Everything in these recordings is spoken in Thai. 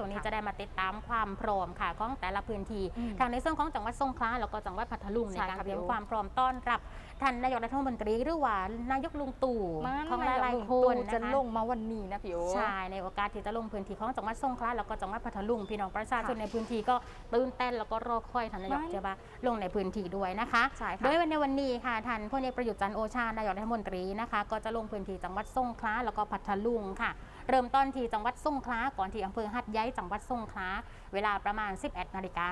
ส่วนนี้จะได้มาติดตามความพร้อมค่ะของแต่ละพื้นที่อืมทางในส่วนของจังหวัดสงขลาแล้วก็จังหวัดพัทลุงในใช่การค่ะเตรียมพี่โอความพร้อมต้อนรับท่านนายกรัฐมนตรีหรือว่านายกลุงตู่มันของหนายลายกๆคตู่นจะนะคะลงมาวันนี้นะพี่โอใช่ในโอกาสที่จะลงพื้นที่ของจังหวัดสงขลาแล้วก็จังหวัดพัทลุงพี่น้องประชาชนค่ะในพื้นที่ก็ตื่นเต้นแล้วก็รอคอยท่านนายกมันจะมาลงในพื้นที่ด้วยนะคะใช่ค่ะโดยในวันนี้ค่ะท่านพลเอกประยุทธ์จันทร์โอชานายกรัฐมนตรีนะคะ ก็จะลงพื้นที่จังหวัดสงขลาแล้วก็พัทลุงค่ะ เริ่มต้นที่จังหวัดสงขลาก่อนที่อำเภอหัดใหญ่จังหวัดสงขลาเวลาประมาณ 11นาฬิกา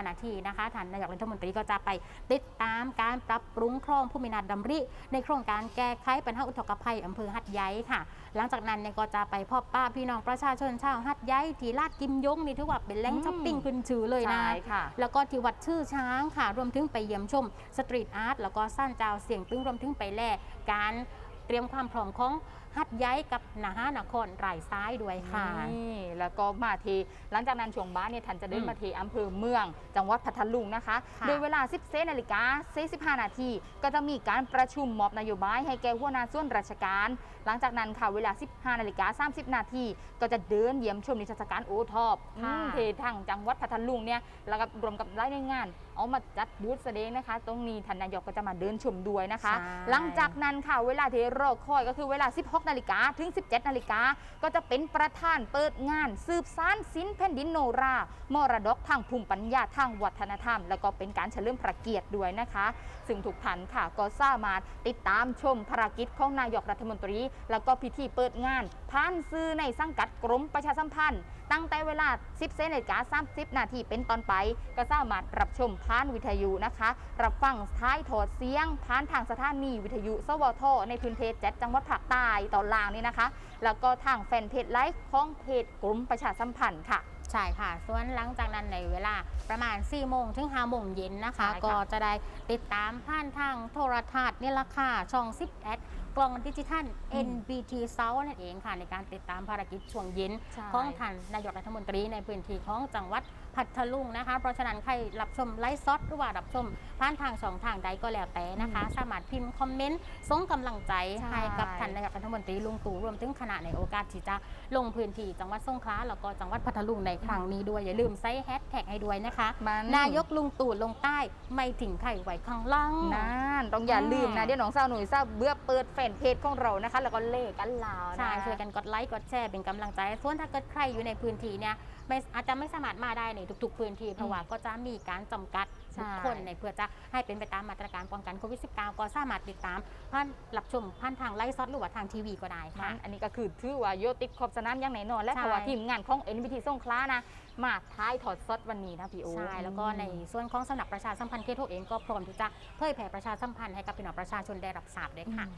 15 นาทีนะคะท่านนายกรัฐมนตรีก็จะไปติดตามการปรับปรุงคลองผู้มีนาดำริ ในโครงการแก้ไขปัญหาอุทกภัยอำเภอหัดใหญ่ค่ะ หลังจากนั้นเนี่ยก็จะไปพบป้าพี่น้องประชาชนชาวหัดใหญ่ที่ลาดกิมยงนี่ถือว่าเป็นแหล่งอืมช้อปปิ้งขึ้นชื่อเลยนะใช่ค่ะแล้วก็ที่วัดชื่อช้างค่ะรวมถึงไปเยี่ยมชมสตรีทอาร์ตแล้วก็สั้นเจ้าเสียงตึ้งรวมถึงไปแลการ เตรียมความพร้อมของฮัดย้ายกับนาฮานครรายซ้ายด้วยค่ะนี่แล้วก็มาทีหลังจากนั้นช่วงบ่ายเนี่ยท่านจะเดินอืมมาทีอำเภอเมือง จังหวัดพัทลุงนะคะค่ะโดยเวลา 10นาฬิกา45 นาทีก็จะมีการประชุมมอบนโยบายให้แก่หัวหน้าส่วนราชการ หลังจากนั้นค่ะเวลา 15นาฬิกา30 นาทีก็จะเดินเยี่ยมชมนิทรรศการโอทอปค่ะเททางจังหวัดพัทลุงเนี่ยแล้วก็รวมกับหลายหน่วยงาน เอามาจัดบูธแสดงนะคะ ตรงนี้ท่านนายกก็จะมาเดินชมด้วยนะคะใช่หลังจากนั้นค่ะเวลาที่รอคอยก็คือเวลา 16 นาฬิกาถึง 17 นาฬิกาก็จะเป็นประธานเปิดงาน สืบสานศิลป์แผ่นดินโนรา มรดกทางภูมิปัญญาทางวัฒนธรรม แล้วก็เป็นการเฉลิมพระเกียรติด้วยนะคะ ซึ่งทุกท่านค่ะก็สามารถติดตามชมภารกิจของนายกรัฐมนตรี แล้วก็พิธีเปิดงานผ่านซื้อในสังกัดกรมประชาสัมพันธ์ ตั้งแต่เวลา 10เซนาฬิกา30 นาทีเป็นตอนไป ก็สามารถรับชมผ่านวิทยุนะคะ รับฟังท้ายถอดเสียงผ่านทางสถานีวิทยุ สวทในพื้นเพจแจ็ดจังหวัดภาคใต้ตอนล่างนี่นะคะ แล้วก็ทางแฟนเพจไลฟ์ของเพจกลุ่มประชาสัมพันธ์ค่ะ ใช่ค่ะ ส่วนหลังจากนั้นในเวลาประมาณ4โมงถึง5โมงเย็นนะคะ ใช่ค่ะ ก็จะได้ติดตามผ่านทางโทรทัศน์นี่ละค่ะ ช่อง10แอดกล่องดิจิทัลอืม NBT South นั่นเองค่ะ ในการติดตามภารกิจช่วงเย็น ใช่ ของท่านนายกรัฐมนตรีในพื้นที่ของจังหวัดพัทลุงนะคะ เพราะฉะนั้นใครรับชมไลฟ์สดหรือว่ารับชมผ่านทางสองทางใดก็แล้วแต่นะคะ สามารถพิมพ์คอมเมนต์ส่งกำลังใจใช่ ให้กับท่านนายกรัฐมนตรีลุงตู่รวมถึงคณะในโอกาสที่จะลงพื้นที่จังหวัดสงขลาแล้วก็จังหวัดพัทลุงในครั้งนี้ด้วย อย่าลืมใส่แฮชแท็กให้ด้วยนะคะมันนายกลุงตู่ลงใต้ไม่ถึงไข่ไหวข้างล่างนั่นต้องอย่าลืมนะอ่าเดี๋ยวน้องสาวหนุ่ยทราบเบื่อเปิดแฟนเพจของเรานะคะ แล้วก็เลขกันลาวนะใช่ช่วยกันกดไลค์กดแชร์เป็นกำลังใจส่วนถ้าเกิดใครอยู่ในพื้นที่เนี่ยไม่อาจจะไม่สามารถมาได้ในทุก ๆ พื้นที่เพราะว่าก็จะมีการจำกัด ใช่บุคคลในเพื่อจะให้เป็นไปตามมาตรการป้องกันโควิด -19 ก็สามารถติดตามผ่านรับชมผ่านทางไลฟ์สดหรือว่าทางทีวีก็ได้ค่ะมันอันนี้ก็คือถือว่าโยติดขอบสนามอย่างแน่นอน และใช่เพราะว่าทีมงานของ NBT สงขลานะ มาท้ายถอดสดวันนี้นะพี่โอใช่แล้วก็ในส่วนของสำนักประชาสัมพันธ์เขตหกเองก็พร้อมที่จะเผยแผ่ประชาสัมพันธ์ให้กับพี่น้องประชาชนได้รับทราบด้วยค่ะ